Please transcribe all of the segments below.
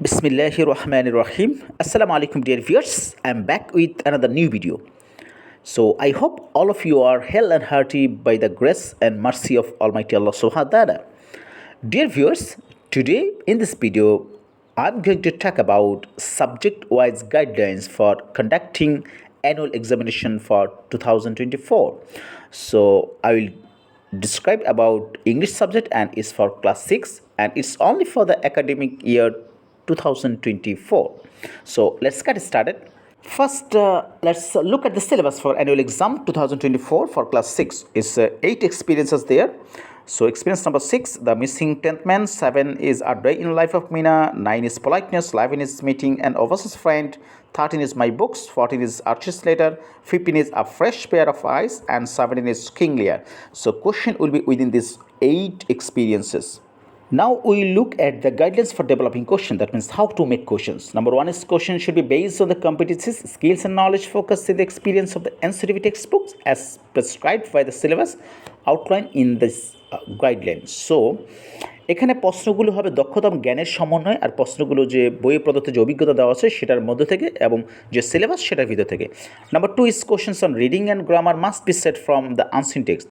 Bismillahir Rahmanir Rahim. Assalamu alaikum, dear viewers. I'm back with another new video. So, I hope all of you are hell and hearty by the grace and mercy of Almighty Allah Subhanahu Dear viewers, today in this video, I'm going to talk about subject wise guidelines for conducting annual examination for 2024. So, I will describe about English subject and it's for class 6 and it's only for the academic year 2024. So let's get started. First, uh, let's look at the syllabus for annual exam 2024 for class 6. It's uh, 8 experiences there. So experience number 6, the missing 10th man, 7 is a day in life of Mina, 9 is politeness, 11 is meeting an overseas friend, 13 is my books, 14 is artist letter, 15 is a fresh pair of eyes, and 17 is kinglier. So question will be within these 8 experiences. Now we look at the guidelines for developing question. That means how to make questions. Number one is question should be based on the competencies, skills, and knowledge focused in the experience of the NCTV textbooks as prescribed by the syllabus outlined in this uh, guidelines. So এখানে প্রশ্নগুলো হবে দক্ষতা এবং জ্ঞানের সমন্বয় আর প্রশ্নগুলো যে বইয়ে প্রদত্ত যে অভিজ্ঞতা দেওয়া আছে সেটার মধ্য থেকে এবং যে সিলেবাস সেটার ভিতর থেকে number two is questions on reading and grammar must be set from the unseen text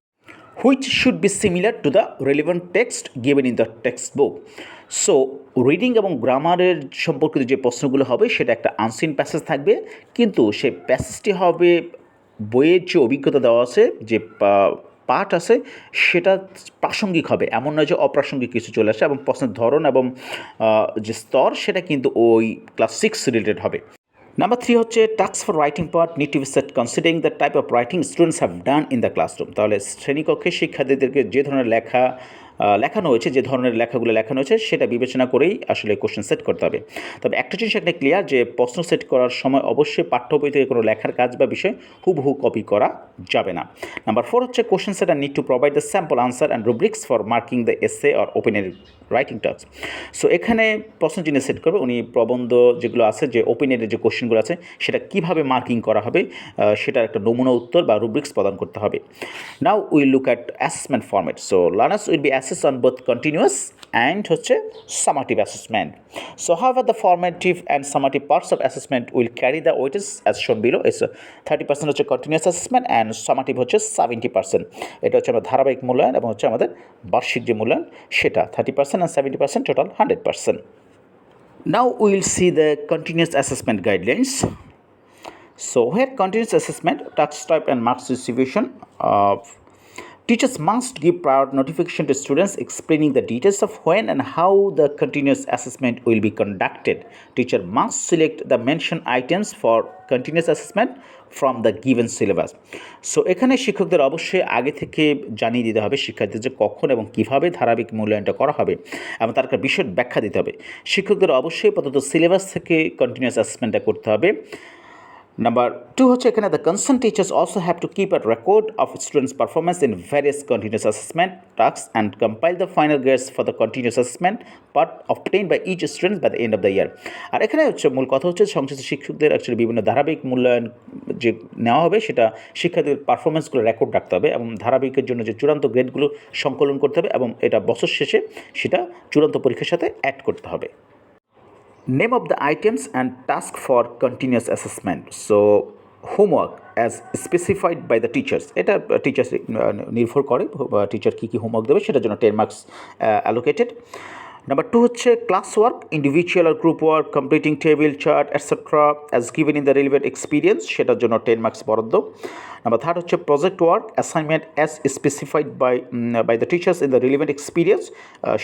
which should be similar to the relevant text given in the textbook. So reading এবং গ্রামারের সম্পর্কিত যে প্রশ্নগুলো হবে, সেটা একটা আনসিন প্যাসেজ থাকবে, কিন্তু সেই প্যাসেজটি হবে বইয়ের যে অভিজ্ঞতা দেওয়া আছে, যে পাঠ আছে, সেটা প্রাসঙ্গিক হবে। এমন নয় যে অপ্রাসঙ্গিক কিছু চলে আসে এবং প্রশ্নের ধরন এবং যে স্তর, সেটা কিন্তু ওই ক্লাস সিক্স রিলেটেড হবে। নাম্বার থ্রি হচ্ছে task for writing part need to be set considering the type of writing students have done in the classroom তাহলে শ্রেণীকক্ষে শিক্ষার্থীদেরকে যে ধরনের লেখা লেখানো হয়েছে, যে ধরনের লেখাগুলো লেখানো হয়েছে, সেটা বিবেচনা করেই আসলে কোশ্চেন সেট করতে হবে। তবে একটা জিনিস এখানে ক্লিয়ার যে প্রশ্ন সেট করার সময় অবশ্যই পাঠ্য বই থেকে কোনো লেখার কাজ বা বিষয় হুবহু কপি করা যাবে না। নাম্বার ফোর হচ্ছে question setter need to provide the sample answer and rubrics for marking the essay or open ended writing task so এখানে প্রশ্ন যিনি সেট করবে, উনি প্রবন্ধ যেগুলো আছে, যে ওপেনের যে কোশ্চেনগুলো আছে, সেটা কীভাবে মার্কিং করা হবে সেটার একটা নমুনা উত্তর বা রুব্রিক্স প্রদান করতে হবে। Now will look at assessment format so learners will be assess on both continuous and হচ্ছে assessment so how the formative and summative parts of assessment will carry the weights as shown below as thirty percent হচ্ছে continuous assessment and summative হচ্ছে seventy percent এটা হচ্ছে আমাদের ধারাবাহিক মূল্যায়ন এবং হচ্ছে আমাদের বার্ষিক যে মূল্যায়ন সেটা thirty percent and 70% total 100%. Now we will see the continuous assessment guidelines. So here continuous assessment, task type and marks distribution of Teachers must give prior notification to students explaining the details of when and how the continuous assessment will be conducted. Teacher must select the mentioned items for continuous assessment from the given syllabus so এখানে শিক্ষকদের অবশ্যই আগে থেকে জানিয়ে দিতে হবে শিক্ষার্থীদের যে কখন এবং কীভাবে ধারাবাহিক মূল্যায়নটা করা হবে এবং তার একটা বিষয়ের ব্যাখ্যা দিতে হবে শিক্ষকদের অবশ্যই প্রদত্ত সিলেবাস থেকে কন্টিনিউয়াস অ্যাসেসমেন্টটা করতে হবে নাম্বার টু হচ্ছে এখানে the concern teachers also have to keep a record of students performance in various continuous assessment task and compile the final grades for the continuous assessment part obtain by each students by the end of the year আর এখানে হচ্ছে মূল কথা হচ্ছে সংশ্লিষ্ট শিক্ষকদের actually বিভিন্ন ধারাবাহিক মূল্যায়ন যে নেওয়া হবে সেটা শিক্ষার্থীদের পারফরমেন্সগুলো রেকর্ড রাখতে হবে এবং ধারাবাহিকের জন্য যে চূড়ান্ত গ্রেডগুলো সংকলন করতে হবে এবং এটা বছর শেষে সেটা চূড়ান্ত পরীক্ষার সাথে অ্যাড করতে হবে। Name of the items and task for continuous assessment. So homework as specified by the teachers এটা টিচার্স নির্ভর করে টিচার কী কী হোমওয়ার্ক দেবে, সেটার জন্য ten marks allocated number two হচ্ছে class work individual R group work completing table chart etcetera as given in the relevant experience সেটার জন্য টেন মার্কস বরাদ্দ। নাম্বার থার্ড হচ্ছে project work assignment as specified by by the teachers in the relevant experience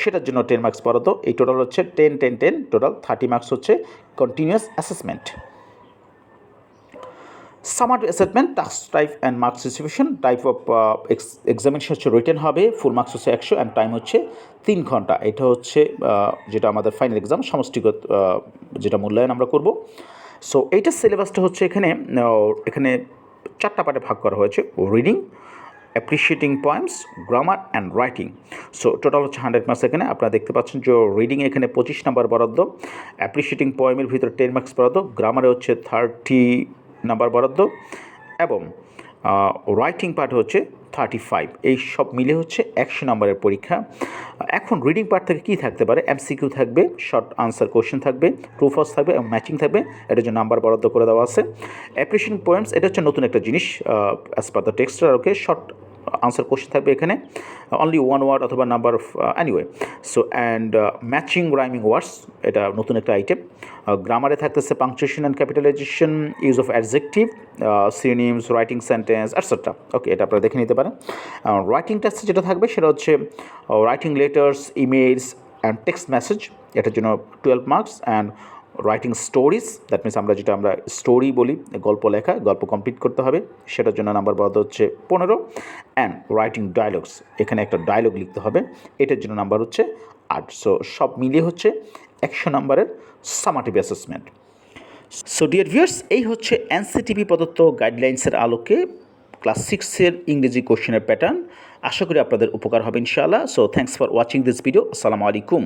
সেটার জন্য ten marks বরাদ্দ। এই total হচ্ছে ten ten ten total thirty marks হচ্ছে continuous assessment summative assessment task type and marks distribution type of examination হচ্ছে written হবে full marks হচ্ছে একশো অ্যান্ড টাইম হচ্ছে তিন ঘণ্টা। এটা হচ্ছে যেটা আমাদের ফাইনাল এক্সাম সমষ্টিগত যেটা মূল্যায়ন আমরা করব। সো এইটার সিলেবাসটা হচ্ছে এখানে এখানে চারটা পার্টে ভাগ করা হয়েছে reading appreciating points grammar and writing so total হচ্ছে হান্ড্রেড মার্কস এখানে, আপনারা দেখতে পাচ্ছেন যে রিডিং এখানে পঁচিশ নাম্বার বরাদ্দ অ্যাপ্রিসিয়েটিং পয়েমের ভিতরে টেন মার্কস বরাদ্দ গ্রামারে হচ্ছে থার্টি নাম্বার বরাদ্দ এবং রাইটিং পার্ট হচ্ছে থার্টি ফাইভ এই সব মিলে হচ্ছে একশো নম্বরের পরীক্ষা। এখন রিডিং পার্ট থেকে কী থাকতে পারে? এমসিকিউ থাকবে শর্ট আনসার কোয়েশ্চেন থাকবে ট্রুফস থাকবে এবং ম্যাচিং থাকবে। এটার জন্য নাম্বার বরাদ্দ করে দেওয়া আছে। অ্যাপ্রিসিয়েশন পয়েন্টস এটা হচ্ছে নতুন একটা জিনিস অ্যাজ পার দ্য টেক্সটার ওকে শর্ট আনসার কোশ্চেন থাকবে এখানে। অনলি ওয়ান ওয়ার্ড অথবা number of anyway so and matching rhyming words এটা নতুন একটা আইটেম গ্রামারে থাকতেছে punctuation and capitalization use of adjective synonyms writing sentence etcetera okay এটা আপনারা দেখে নিতে পারেন। রাইটিং টেস্টে যেটা থাকবে সেটা হচ্ছে writing letters emails and text message এটার জন্য twelve marks and writing stories that means আমরা যেটা আমরা স্টোরি বলি, গল্প লেখা, গল্প কমপ্লিট করতে হবে, সেটার জন্য নাম্বার বরাদ্দ হচ্ছে পনেরো অ্যান্ড রাইটিং ডায়লগস এখানে একটা ডায়লগ লিখতে হবে, এটার জন্য নাম্বার হচ্ছে আট সো সব মিলিয়ে হচ্ছে একশো নাম্বারের summative assessment so dear viewers এই হচ্ছে এনসিটিভি প্রদত্ত গাইডলাইন্সের আলোকে ক্লাস সিক্সের ইংরেজি কোশ্চেনের প্যাটার্ন আশা করি আপনাদের উপকার হবে ইনশাআল্লাহ। So thanks for watching this video আসসালামু আলাইকুম।